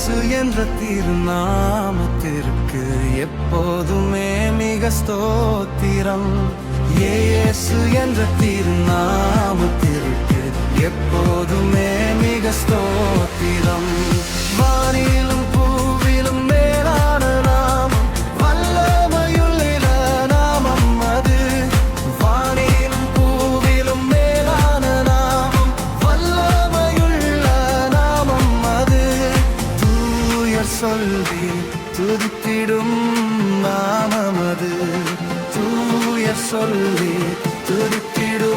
இயேசு என்ற திருநாமத்திற்கு எப்போதுமே மிக ஸ்தோத்திரம். இயேசு சொல்லி துடித்திடும்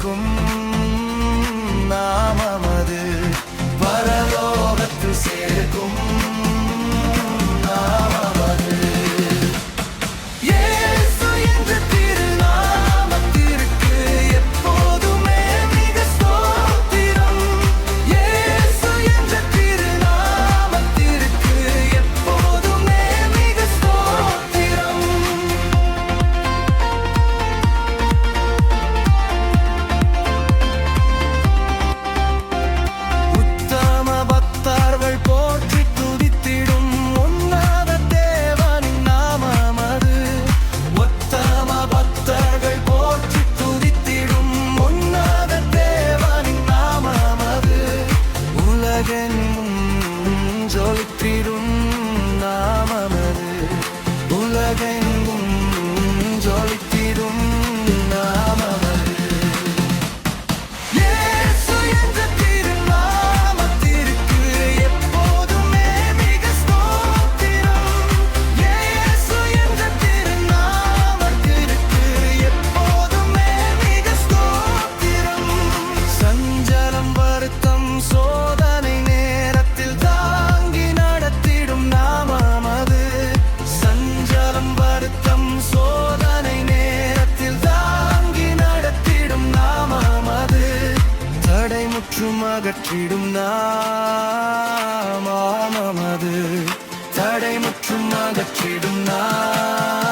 இருக்கும் நாமமது பரலோகத்து சேர்க்கும் மற்றும் அகற்றிடும் நாமது தடை மற்றும் அகற்றிடும் நான்